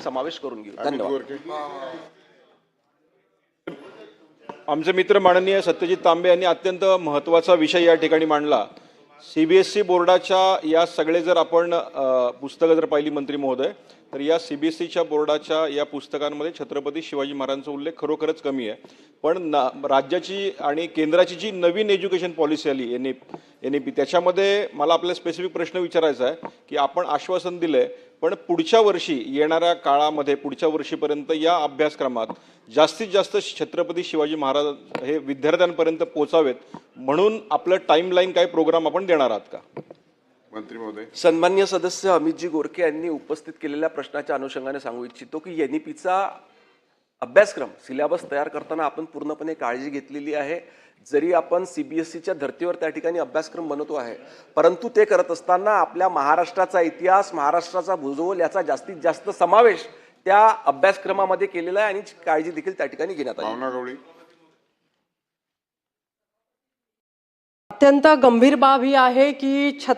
समावेश करून घेऊ. धन्यवाद. आमचे मित्र माननीय सत्यजित तांबे यांनी अत्यंत महत्त्वाचा विषय या ठिकाणी मांडला. सी बी एस सी बोर्डाच्या या सगळे जर आपण पुस्तकं जर पाहिली मंत्री महोदय तर या सी बी सीच्या बोर्डाच्या या पुस्तकांमध्ये छत्रपती शिवाजी महाराजांचा उल्लेख खरोखरच कमी आहे. पण ना राज्याची आणि केंद्राची जी नवीन एज्युकेशन पॉलिसी आली N A N A P त्याच्यामध्ये मला आपल्याला स्पेसिफिक प्रश्न विचारायचा आहे की आपण आश्वासन दिलंय पण पुढच्या वर्षी येणाऱ्या काळामध्ये पुढच्या वर्षीपर्यंत या अभ्यासक्रमात जास्तीत जास्त छत्रपती शिवाजी महाराज हे विद्यार्थ्यांपर्यंत पोचावेत म्हणून आपलं टाईमलाईन काय प्रोग्राम आपण देणार आहात का? मंत्री महोदय. सन्मान्य सदस्य अमितजी गोरखे यांनी उपस्थित केलेल्या प्रश्नाच्या अनुषंगाने सांगू इच्छितो की एन चा अभ्यासक्रम सिलेबस तयार करताना आपण पूर्णपणे काळजी घेतलेली आहे. जरी आपण सी बी एस सीच्या धर्तीवर त्या ठिकाणी अभ्यासक्रम बनवतो आहे परंतु ते करत असताना आपल्या महाराष्ट्राचा इतिहास महाराष्ट्राचा भूगोल याचा जास्तीत जास्त समावेश त्या अभ्यासक्रमामध्ये केलेला आहे आणि काळजी देखील त्या ठिकाणी घेण्यात आली. अत्यंत गंभीर बाब ही आहे की छत